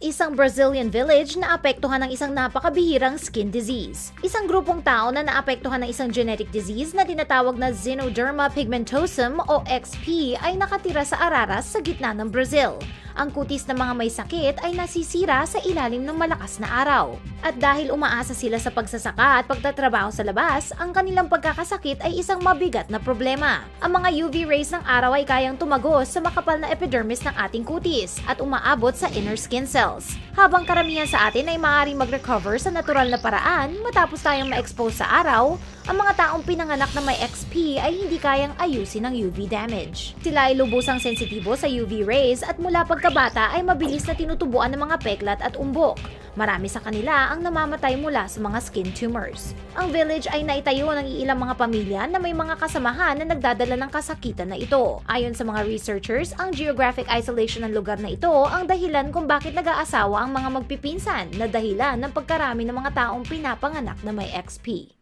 Isang Brazilian village na apektuhan ng isang napakabihirang skin disease. Isang grupong tao na naapektuhan ng isang genetic disease na tinatawag na Xenoderma pigmentosum o XP ay nakatira sa Araras sa gitna ng Brazil. Ang kutis ng mga may sakit ay nasisira sa ilalim ng malakas na araw. At dahil umaasa sila sa pagsasaka at pagtatrabaho sa labas, ang kanilang pagkakasakit ay isang mabigat na problema. Ang mga UV rays ng araw ay kayang tumagos sa makapal na epidermis ng ating kutis at umaabot sa inner skin cells. Habang karamihan sa atin ay maaaring mag-recover sa natural na paraan matapos tayong ma-expose sa araw, ang mga taong pinanganak na may XP ay hindi kayang ayusin ang UV damage. Sila ay lubusang sensitibo sa UV rays at mula pagkabata ay mabilis na tinutubuan ng mga peklat at umbok. Marami sa kanila ang namamatay mula sa mga skin tumors. Ang village ay naitayo ng ilang mga pamilya na may mga kasamahan na nagdadala ng kasakitan na ito. Ayon sa mga researchers, ang geographic isolation ng lugar na ito ang dahilan kung bakit nag-aasawa ang mga magpipinsan na dahilan ng pagkarami ng mga taong pinapanganak na may XP.